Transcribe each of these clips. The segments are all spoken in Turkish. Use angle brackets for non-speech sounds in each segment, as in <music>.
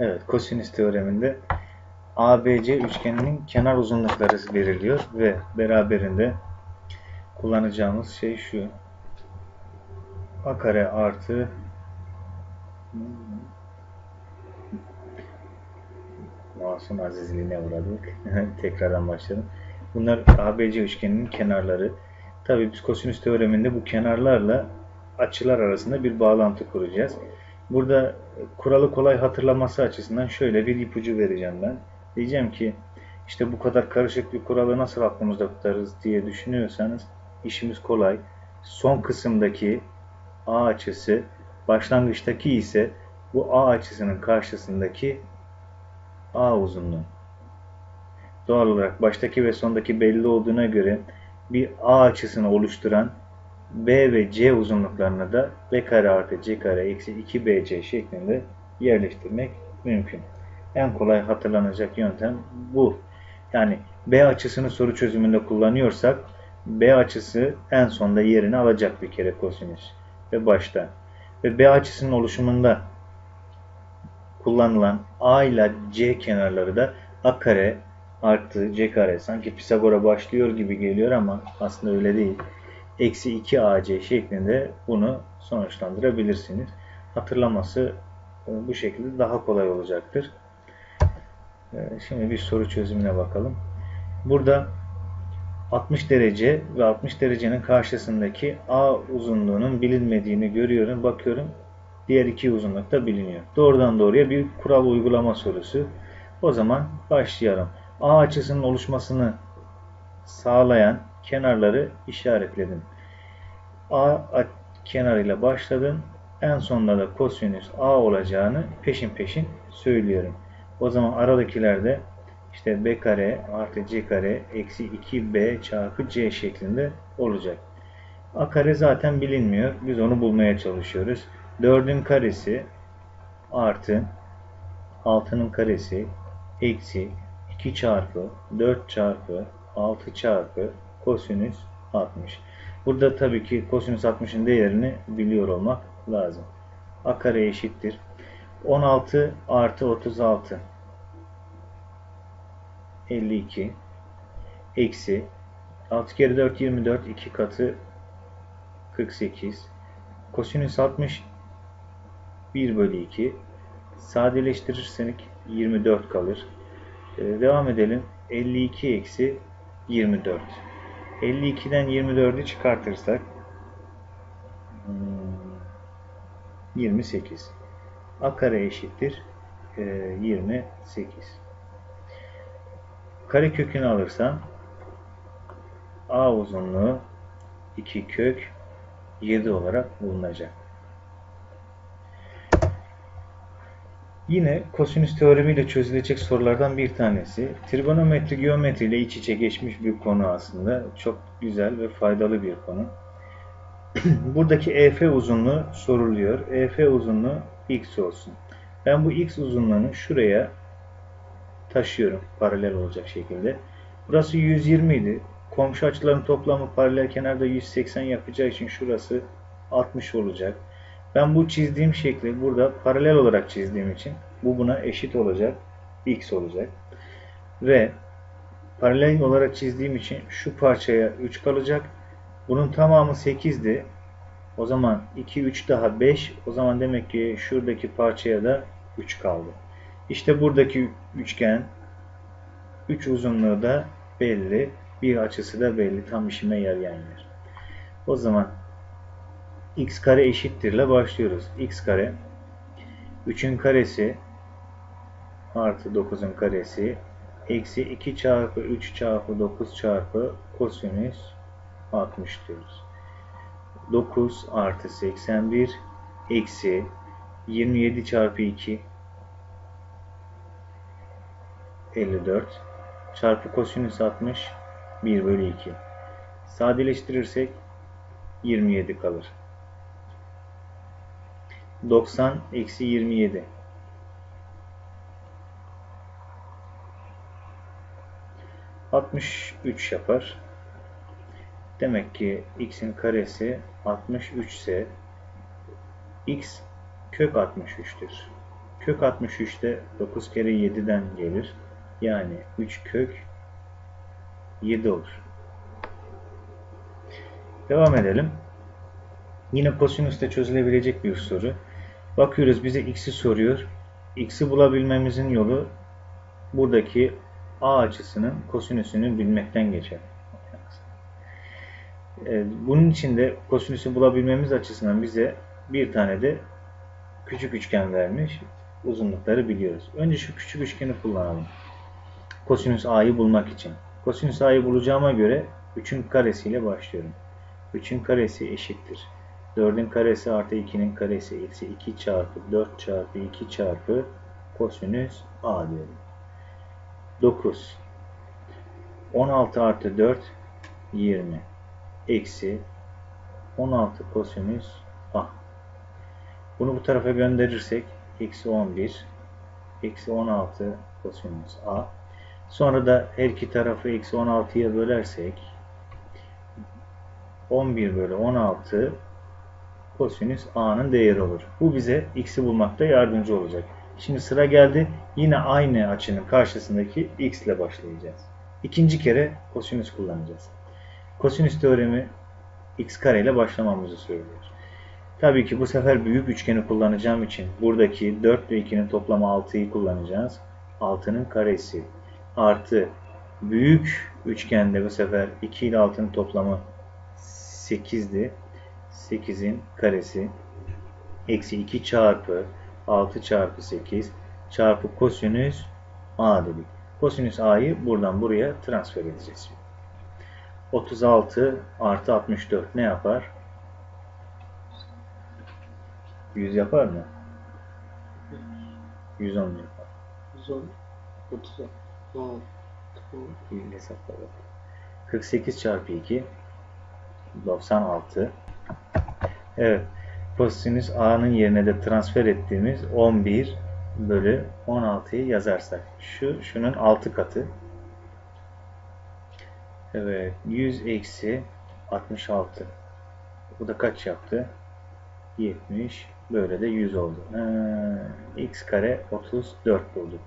Evet, kosinüs teoreminde ABC üçgeninin kenar uzunlukları veriliyor ve beraberinde kullanacağımız şey şu. A kare artı Masum azizliğine uğradık. <laughs> Tekrardan başlayalım. Bunlar ABC üçgeninin kenarları. Tabii biz kosinüs teoreminde bu kenarlarla açılar arasında bir bağlantı kuracağız. Burada kuralı kolay hatırlaması açısından şöyle bir ipucu vereceğim ben. Diyeceğim ki işte bu kadar karışık bir kuralı nasıl aklımızda tutarız diye düşünüyorsanız işimiz kolay. Son kısımdaki A açısı başlangıçtaki ise bu A açısının karşısındaki A uzunluğu. Doğal olarak baştaki ve sondaki belli olduğuna göre bir A açısını oluşturan B ve C uzunluklarını da B kare artı C kare eksi 2BC şeklinde yerleştirmek mümkün. En kolay hatırlanacak yöntem bu. Yani B açısını soru çözümünde kullanıyorsak B açısı en sonda yerini alacak bir kere kosinüs ve başta. Ve B açısının oluşumunda kullanılan A ile C kenarları da A kare artı C kare. Sanki Pisagor'a başlıyor gibi geliyor ama aslında öyle değil. Eksi 2 AC şeklinde bunu sonuçlandırabilirsiniz. Hatırlaması e, bu şekilde daha kolay olacaktır. E, şimdi bir soru çözümüne bakalım. Burada 60 derece ve 60 derecenin karşısındaki A uzunluğunun bilinmediğini görüyorum. Bakıyorum diğer iki uzunluk da biliniyor. Doğrudan doğruya bir kural uygulama sorusu. O zaman başlayalım. A açısının oluşmasını sağlayan kenarları işaretledim. A kenarıyla başladım. En sonunda da kosinüs A olacağını peşin peşin söylüyorum. O zaman aradakilerde işte B kare artı C kare eksi 2B çarpı C şeklinde olacak. A kare zaten bilinmiyor. Biz onu bulmaya çalışıyoruz. 4'ün karesi artı 6'nın karesi eksi 2 çarpı 4 çarpı 6 çarpı kosinüs 60. Burada tabii ki kosinüs 60'ın değerini biliyor olmak lazım. A kare eşittir. 16 artı 36 52 eksi 6 kere 4 24 2 katı 48 kosinüs 60 1 bölü 2 sadeleştirirsek 24 kalır. Ee, devam edelim. 52 eksi 24. 52'den 24'ü çıkartırsak 28. Hmm, A kare eşittir 28. E, kare kökünü alırsam A uzunluğu 2 kök 7 olarak bulunacak. Yine kosinüs teoremiyle çözülecek sorulardan bir tanesi. Trigonometri geometri ile iç içe geçmiş bir konu aslında. Çok güzel ve faydalı bir konu. <clears throat> Buradaki EF uzunluğu soruluyor. EF uzunluğu x olsun. Ben bu x uzunluğunu şuraya taşıyorum paralel olacak şekilde. Burası 120 idi. Komşu açıların toplamı paralel kenarda 180 yapacağı için şurası 60 olacak. Ben bu çizdiğim şekli burada paralel olarak çizdiğim için bu buna eşit olacak. X olacak. Ve paralel olarak çizdiğim için şu parçaya 3 kalacak. Bunun tamamı 8'di. O zaman 2, 3 daha 5. O zaman demek ki şuradaki parçaya da 3 kaldı. İşte buradaki üçgen 3 uzunluğu da belli. Bir açısı da belli. Tam işime yarayan yer. O zaman x kare eşittir ile başlıyoruz. x kare 3'ün karesi artı 9'un karesi eksi 2 çarpı 3 çarpı 9 çarpı kosinüs 60 diyoruz. 9 artı 81 eksi 27 çarpı 2 54 çarpı kosinüs 60 1 bölü 2 sadeleştirirsek 27 kalır. 90 eksi 27 63 yapar. Demek ki x'in karesi 63 ise x kök 63'tür. Kök 63'te 9 kere 7'den gelir. Yani 3 kök 7 olur. Devam edelim. Yine kosinüste çözülebilecek bir soru. Bakıyoruz bize x'i soruyor. x'i bulabilmemizin yolu buradaki a açısının kosinüsünü bilmekten geçer. Ee, bunun için de kosinüsü bulabilmemiz açısından bize bir tane de küçük üçgen vermiş. Uzunlukları biliyoruz. Önce şu küçük üçgeni kullanalım. Kosinüs a'yı bulmak için. Kosinüs a'yı bulacağıma göre 3'ün karesiyle başlıyorum. 3'ün karesi eşittir. 4'ün karesi artı 2'nin karesi eksi 2 çarpı 4 çarpı 2 çarpı kosinüs a diyorum. 9 16 artı 4 20 eksi 16 kosinüs a. Bunu bu tarafa gönderirsek eksi 11 eksi 16 kosinüs a. Sonra da her iki tarafı eksi 16'ya bölersek 11 bölü 16 kosinüs a'nın değeri olur. Bu bize x'i bulmakta yardımcı olacak. Şimdi sıra geldi. Yine aynı açının karşısındaki x ile başlayacağız. İkinci kere kosinüs kullanacağız. Kosinüs teoremi x kare ile başlamamızı söylüyor. Tabii ki bu sefer büyük üçgeni kullanacağım için buradaki 4 ve 2'nin toplamı 6'yı kullanacağız. 6'nın karesi artı büyük üçgende bu sefer 2 ile 6'nın toplamı 8'di. 8'in karesi eksi 2 çarpı 6 çarpı 8 çarpı kosinüs a dedik. Kosinüs a'yı buradan buraya transfer edeceğiz. 36 artı 64 ne yapar? 100 yapar mı? 110 yapar. 110, 30, 10, Bir hesapla bak. 48 çarpı 2 96 Evet. Kosinüs a'nın yerine de transfer ettiğimiz 11 bölü 16'yı yazarsak. Şu şunun 6 katı. Evet. 100 eksi 66. Bu da kaç yaptı? 70. Böyle de 100 oldu. Ee, x kare 34 bulduk.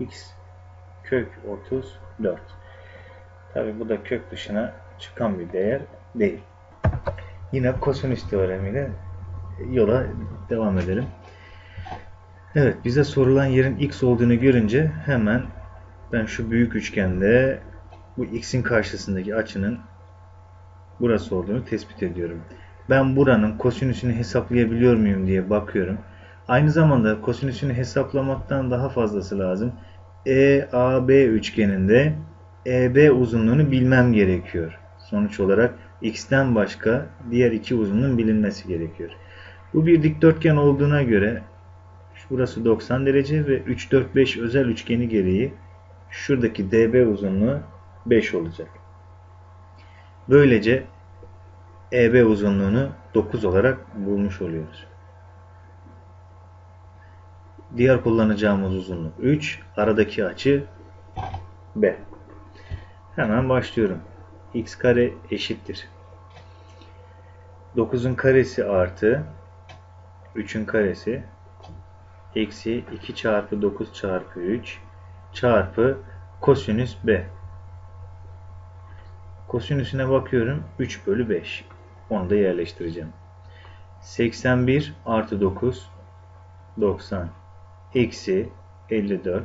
x kök 34. Tabi bu da kök dışına çıkan bir değer değil. Yine kosinüs teoremiyle yola devam edelim. Evet bize sorulan yerin x olduğunu görünce hemen ben şu büyük üçgende bu x'in karşısındaki açının burası olduğunu tespit ediyorum. Ben buranın kosinüsünü hesaplayabiliyor muyum diye bakıyorum. Aynı zamanda kosinüsünü hesaplamaktan daha fazlası lazım. EAB üçgeninde EB uzunluğunu bilmem gerekiyor. Sonuç olarak x'ten başka diğer iki uzunluğun bilinmesi gerekiyor. Bu bir dikdörtgen olduğuna göre burası 90 derece ve 3, 4, 5 özel üçgeni gereği şuradaki DB uzunluğu 5 olacak. Böylece EB uzunluğunu 9 olarak bulmuş oluyoruz. Diğer kullanacağımız uzunluk 3. Aradaki açı B. Hemen başlıyorum. x kare eşittir. 9'un karesi artı 3'ün karesi eksi 2 çarpı 9 çarpı 3 çarpı kosinüs B. Kosinüsüne bakıyorum. 3 bölü 5. Onu da yerleştireceğim. 81 artı 9 90 eksi 54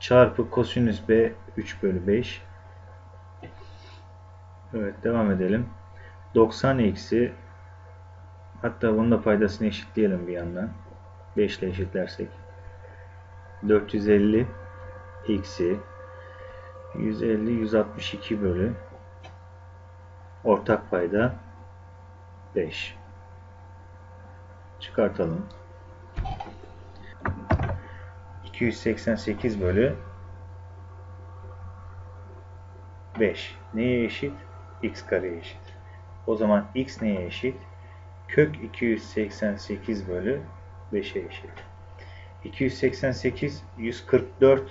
çarpı kosinüs B 3 bölü 5 Evet devam edelim. 90 eksi hatta bunun da paydasını eşitleyelim bir yandan. 5 ile eşitlersek 450 eksi 150 162 bölü ortak payda 5 çıkartalım 288 bölü 5 neye eşit? x kareye eşit. O zaman x neye eşit? Kök 288 bölü 5'e eşit. 288 144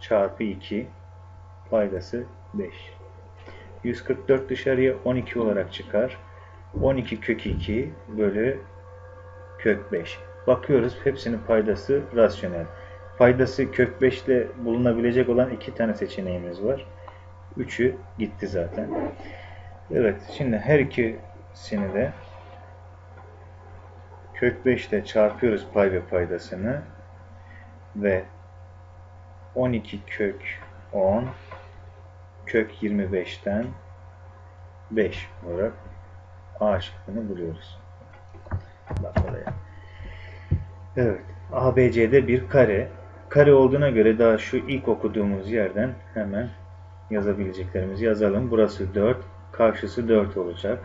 çarpı 2 paydası 5. 144 dışarıya 12 olarak çıkar. 12 kök 2 bölü kök 5. Bakıyoruz hepsinin paydası rasyonel. Paydası kök 5 ile bulunabilecek olan iki tane seçeneğimiz var. Üçü gitti zaten. Evet şimdi her ikisini de kök 5 ile çarpıyoruz pay ve paydasını ve 12 kök 10 kök 25'ten 5 olarak A şıkkını buluyoruz. Bak oraya. Evet. ABC'de bir kare. Kare olduğuna göre daha şu ilk okuduğumuz yerden hemen yazabileceklerimizi yazalım. Burası 4. Karşısı 4 olacak.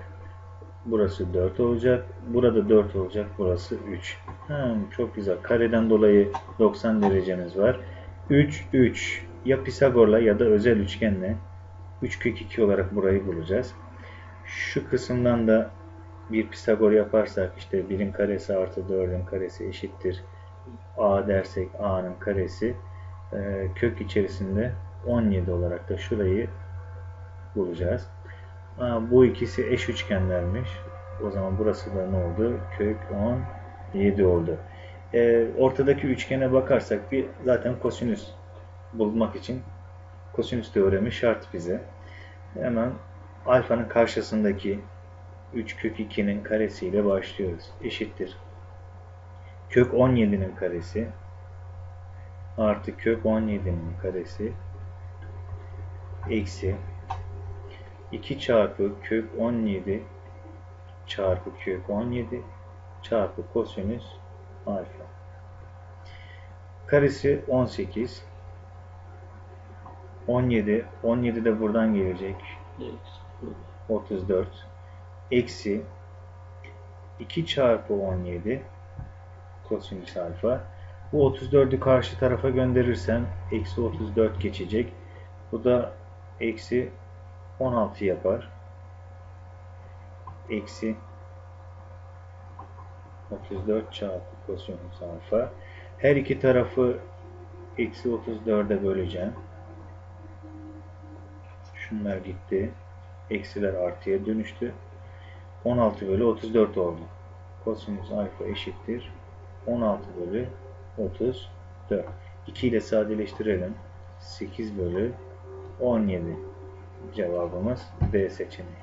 Burası 4 olacak. Burada 4 olacak. Burası 3. Hmm, çok güzel. Kareden dolayı 90 derecemiz var. 3, 3. Ya Pisagor'la ya da özel üçgenle 3 kök 2 olarak burayı bulacağız. Şu kısımdan da bir Pisagor yaparsak işte 1'in karesi artı 4'ün karesi eşittir. A dersek A'nın karesi e, kök içerisinde 17 olarak da şurayı bulacağız. Aa, bu ikisi eş üçgenlermiş. O zaman burası da ne oldu? Kök 17 oldu. E, ortadaki üçgene bakarsak bir zaten kosinüs bulmak için kosinüs teoremi şart bize. Hemen alfanın karşısındaki 3 kök 2'nin karesiyle başlıyoruz. Eşittir. Kök 17'nin karesi artı kök 17'nin karesi eksi 2 çarpı kök 17 çarpı kök 17 çarpı kosinüs alfa. Karesi 18 17 17 de buradan gelecek. Evet. 34 eksi 2 çarpı 17 kosinüs alfa. Bu 34'ü karşı tarafa gönderirsem eksi 34 geçecek. Bu da eksi 16 yapar. Eksi 34 çarpı kosinüs alfa. Her iki tarafı eksi 34'e böleceğim. Şunlar gitti. Eksiler artıya dönüştü. 16 bölü 34 oldu. Kosinüs alfa eşittir. 16 bölü 34. 2 ile sadeleştirelim. 8 bölü 17. Cevabımız B seçeneği.